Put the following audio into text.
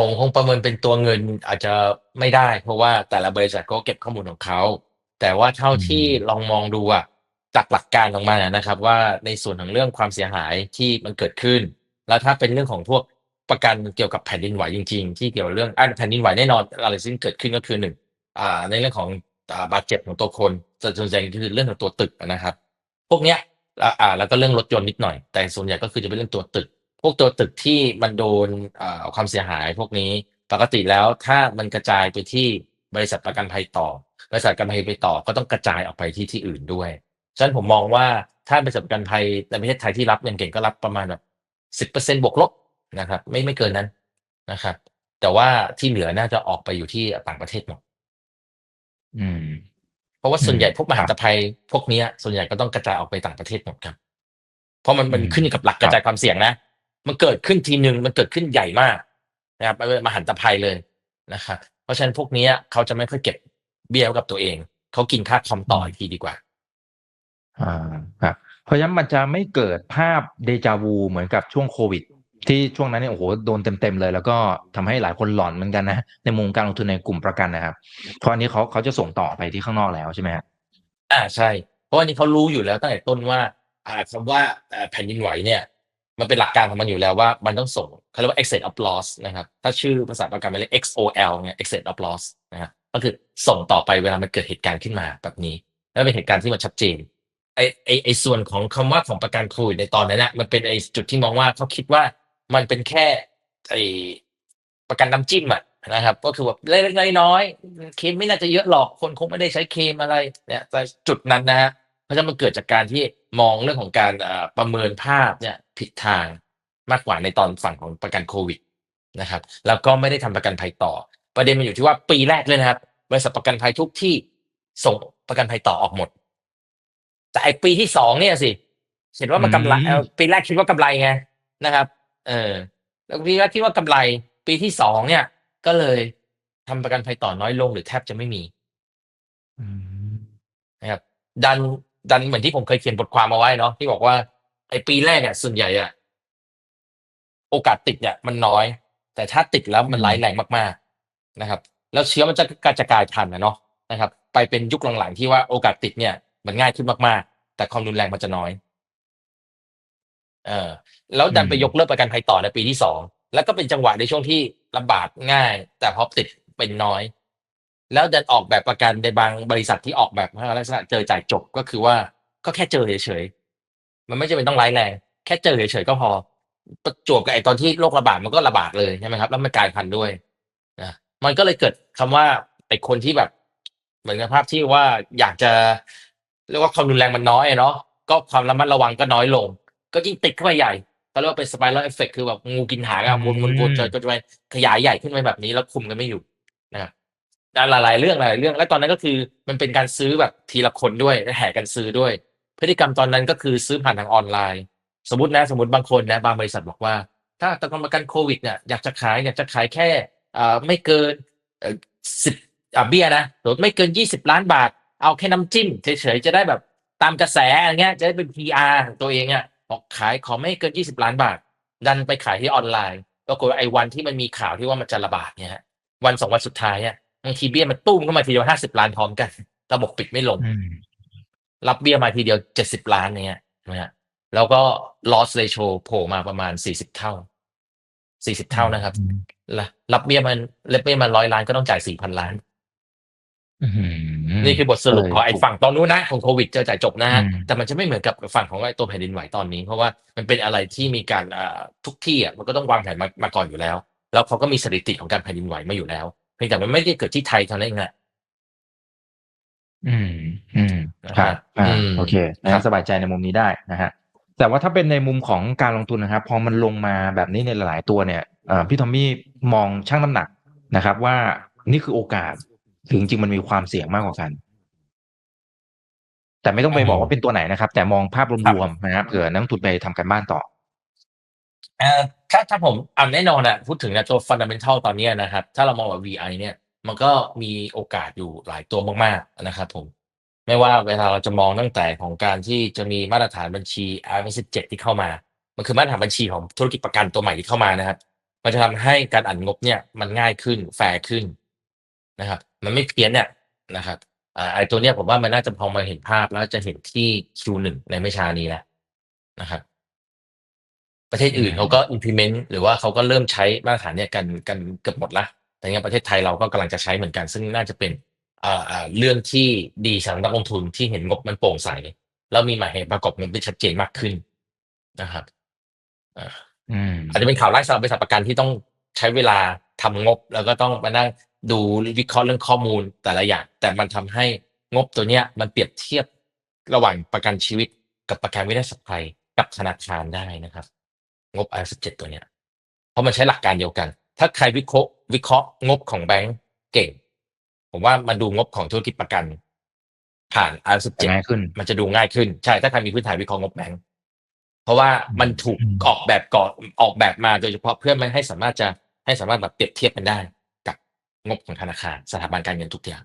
ผมคงประเมินเป็นตัวเงินอาจจะไม่ได้ เพราะว่าแต่ละบริษัทก็เก็บข้อมูลของเขา แต่ว่าเท่าที่ลองมองดูอะจากหลักการของมันะนะครับ ว่าในส่วนของเรื่องความเสียหายที่มันเกิดขึ้น แล้วถ้าเป็นเรื่องของพวกประกันเกี่ยวกับแผ่นดินไหวจริง ๆ ที่เกี่ยวกับเรื่องอแผ่นดินไหวแน่นอนอะไรซึ่งเกิดขึ้นก็คือหนึ่งอ่าในเรื่องของบาดเจ็บของตัวคนส่วนใหญ่คือเรื่องของตัวตึกนะครับ พวกเนี้ยอ่าแล้วก็เรื่องรถยนต์นิดหน่อย แต่ส่วนใหญ่ก็คือจะเป็นเรื่องตัวตึก พวกตัวตึกที่มันโดนอ่าความเสียหายพวกนี้ปกติแล้วถ้ามันกระจายไปที่บริษัทประกันภัยต่อ บริษัทประกันภัยไปต่อก็ต้องกระจายออกไปที่ที่อื่นด้วยฉะนั้นผมมองว่าถ้าบริษัทประกันภัยในประเทศไทยที่รับเงินเก่งก็รับประมาณแบบสิบเปอร์เซ็นบวกลบนะครับ ไม่ไม่เกินนั้นนะครับ แต่ว่าที่เหลือน่าจะออกไปอยู่ที่ต่างประเทศหมดอืม เพราะว่าส่วนใหญ่พวกมคหัรันบตภัยพวกเนี้ยส่วนใหญ่ก็ต้องกระจายออกไปต่างประเทศหมดครับ เพราะมันมันอืมขึ้นอยู่กับหลักคกรัระบจายความเสี่ยงนะ มันเกิดขึ้นทีหนึ่งมันเกิดขึ้นใหญ่มากนะครับไม่เป็นมหันตภัยเลยนะครับเพราะฉะนั้นพวกเนี้ยเขาจะไม่ค่อยเก็บเบี้ยไว้กับตัวเอง เขากินค่าคอมต่ออีกทีดีกว่า อ่าครับเพราะฉะนั้นมันจะไม่เกิดภาพเดจาวูเหมือนกับช่วงโควิด ที่ช่วงนั้นเนี่ยโอ้โหโดนเต็มๆเลย แล้วก็ทำให้หลายคนหลอนเหมือนกันนะในมุมการลงทุนในกลุ่มประกันนะครับเพราะอันนี้เขาเขาจะส่งต่อไปที่ข้างนอกแล้วใช่ไหมฮะอ่าใช่ เพราะว่านี่เขารู้อยู่แล้วตั้งแต่ต้นว่าอ่าคำว่าอ่าแผ่นดินไหวเนี่ย มันเป็นหลักการของมันอยู่แล้วว่ามันต้องส่งเขาเรียกว่า excess of loss นะครับ ถ้าชื่อภาษาประกันมันเรียก XOL เนี่ย excess of loss นะครับก็คือส่งต่อไปเวลามันเกิดเหตุการณ์ขึ้นมาแบบนี้แล้วเป็นเหตุการณ์ที่มันชัดเจนไอไอไอส่วนของคำว่าของประกันโควิดในตอนนั้นนะมันเป็นไอจุดที่มองว่าเขาคิดว่ามันเป็นแค่ไอประกันน้ำจิ้มอะนะครับ ก็คือแบบเล็กๆน้อยๆเคมไม่น่าจะเยอะหรอกคนคงไม่ได้ใช้เคมอะไรเนี่ยแต่จุดนั้นนะฮะเพราะฉะนั้นมันเกิดจากการที่ มองเรื่องของการเอ่อประเมินภาพเนี่ยผิดทางมากกว่าในตอนฝั่งของประกันโควิดนะครับแล้วก็ไม่ได้ทำประกันภัยต่อ ประเด็นมันอยู่ที่ว่าปีแรกเลยนะครับบริษัทประกันภัยทุกที่ส่งประกันภัยต่อออกหมด แต่ไอปีที่สองเนี่ยสิเห็นว่ามันกำไรอืมเอ่อปีแรกคิดว่ากำไรไงนะครับ เออแล้วปีแรกคิดว่ากำไร ปีที่สองเนี่ย ก็เลยทำประกันภัยต่อน้อยลงหรือแทบจะไม่มีอืมนะครับดัน ดันเหมือนที่ผมเคยเขียนบทความเอาไว้เนาะที่บอกว่าไอปีแรกเนี่ยส่วนใหญ่อะโอกาสติดเนี่ยมันน้อย แต่ถ้าติดแล้วมันร้ายแรงมากๆนะครับ แล้วเชื้อมันจะกระจายพันธุ์นะเนาะนะครับ ไปเป็นยุคหลังๆที่ว่าโอกาสติดเนี่ย มันง่ายขึ้นมากๆ แต่ความรุนแรงมันจะน้อย เออแล้วดันไปอืมยกเลิกประกันภัยต่อในปีที่สองแล้วก็เป็นจังหวะในช่วงที่ระบาดง่าย แต่พอติดเป็นน้อย แล้วดันออกแบบประกันในบางบริษัทที่ออกแบบลักษณะเจอจ่ายจบก็คือว่าก็แค่เจอเฉยๆมันไม่จำเป็นต้องร้ายแรง แค่เจอเฉยๆก็พอประจวบกับไอ้ตอนที่โรคระบาดมันก็ระบาดเลยใช่ไหมครับ แล้วมันกลายพันธุ์ด้วยนะมันก็เลยเกิดคำว่าไอ้คนที่แบบ เหมือนกับภาพที่ว่าอยากจะเรียกว่าความรุนแรงมันน้อยอะเนาะก็ความระมัดระวังก็น้อยลง ก็ยิ่งติดเข้าไปใหญ่เขาเรียกว่าเป็นสไปรัลเอฟเฟกคือแบบงูกินหางอะวนวนวนจนจนไปขยายใหญ่ขึ้นไปแบบนี้แล้วคุมกันไม่อยู่นะครับ หลายๆเรื่องหลายเรื่อง และตอนนั้นก็คือมันเป็นการซื้อแบบทีละคนด้วยและแห่กันซื้อด้วย พฤติกรรมตอนนั้นก็คือซื้อผ่านทางออนไลน์ สมมตินะสมมติบางคนนะบางบริษัทบอกว่า ถ้าตกอนประกันโควิดเนี่ยอยากจะขายอยากจะขายแค่อ่ไม่เกินสิบอ่าเบี้ยนะสมมติไม่เกินยี่สิบล้านบาท เอาแค่น้ำจิ้มเฉยๆจะได้แบบตามกระแสอะไรเงี้ยจะได้เป็น PR ของตัวเองเนี่ยบอกขายขอไม่เกินยี่สิบล้านบาท ดันไปขายที่ออนไลน์ปรากฏว่าไอ้วันที่มันมีข่าวที่ว่ามันจะระบาดเนี่ยวันสองวันสุดท้ายเนี่ย ทีเบี้ยมันตุ้มเข้ามาทีเดียวห้าสิบล้านพร้อมกัน ระบบปิดไม่ลงอืมรับเบี้ยมาทีเดียวเจ็ดสิบล้านเนี่ยนะฮะแล้วก็ loss ratio โผล่มาประมาณสี่สิบเท่าสี่สิบเท่านะครับละรับเบี้ยมันรับเบี้ยมันร้อยล้านก็ต้องจ่ายสี่พันล้านอืมนี่คือบทสรุปของไอ้ฝั่งตอนนู้นนะของโควิดเจอจ่ายจบนะฮะอืมแต่มันจะไม่เหมือนกับฝั่งของไอ้ตัวแผ่นดินไหวตอนนี้ เพราะว่ามันเป็นอะไรที่มีการอ่าทุกที่อะมันก็ต้องวางแผนมามาก่อนอยู่แล้ว แล้วเขาก็มีสถิติของการแผ่นดินไหวมาอยู่แล้วเพียงแต่มันไม่ได้เกิดที่ไทยเท่านั้นเองแหละอืม อืมนะคฮะรับอ่าอืมโอเคครันะบสบายใจในมุมนี้ได้นะฮะแต่ว่าถ้าเป็นในมุมของการลงทุนนะครับ พอมันลงมาแบบนี้ในหลาย ๆ ตัวเนี่ยเอ่อพี่ทอมมี่มองช่างน้ำหนักนะครับ ว่านี่คือโอกาสถึงจริงๆมันมีความเสี่ยงมากกว่ากัน แต่ไม่ต้องไปบอกว่าเป็นตัวไหนนะครับ แต่มองภาพรวมๆนะครับเผื่อนักลงทุนไปทำกันบ้านต่อเอ่อ ถ้าถ้าผมอ่าแน่นอนอะพูดถึงนะตัวฟันดัมเ n ทัลตอนนี้นะครับ ถ้าเรามองว่า VI เนี่ย มันก็มีโอกาสอยู่หลายตัวมากๆนะครับผมไม่ว่าเวลาเราจะมองตั้งแต่ของการที่จะมีมาตรฐานบัญชี r 1 7ที่เข้ามา มันคือมาตรฐานบัญชีของธุรกิจประกันตัวใหม่ที่เข้ามานะครับ มันจะทำให้การอ่านงบเนี่ยมันง่ายขึ้นแฟร์ขึ้นนะครับ มันไม่เพี้ยนเนี่ยนะครับไอตัวเนี้ยผมว่ามันน่าจะพอมาเห็นภาพแล้วจะเห็นที่ Q1 ในไม่ช้านี้แหละนะครับ ประเทศอื่นอืมเขาก็ implement หรือว่าเขาก็เริ่มใช้มาตรฐานเนี่ยกันกันเกือบหมดละ แต่ยังประเทศไทยเราก็กำลังจะใช้เหมือนกัน ซึ่งน่าจะเป็นอ่าอ่าเรื่องที่ดีสำหรับนักลงทุนที่เห็นงบมันโปร่งใส แล้วมีหมายเหตุประกอบงบที่ชัดเจนมากขึ้นนะครับอ่าอืมอาจจะเป็นข่าวไล่สำหรับบริษัทประกันที่ต้องใช้เวลาทำงบ แล้วก็ต้องมานั่งดูวิเคราะห์เรื่องข้อมูลแต่ละอย่าง แต่มันทำให้งบตัวเนี้ย มันเปรียบเทียบระหว่างประกันชีวิตกับประกันวินาศภัยกับธนาคารได้นะครับ งบ i 1 7 ตัวเนี้ยเพราะมันใช้หลักการเดียวกัน ถ้าใครวิเคราะห์วิเคราะห์งบของแบงก์เก่ง ผมว่ามาดูงบของธุรกิจประกัน ผ่าน i 1 7ง่ายขึ้น มันจะดูง่ายขึ้น ใช่ ถ้าใครมีพื้นฐานวิเคราะห์งบแบงก์เพราะว่ามันถูกอืมออกแบบก่อนออกแบบมาโดยเฉพาะเพื่อไม่ให้สามารถจะให้สามารถแบบเปรียบเทียบกันได้ กับงบของธนาคารสถาบันการเงินทุกอย่าง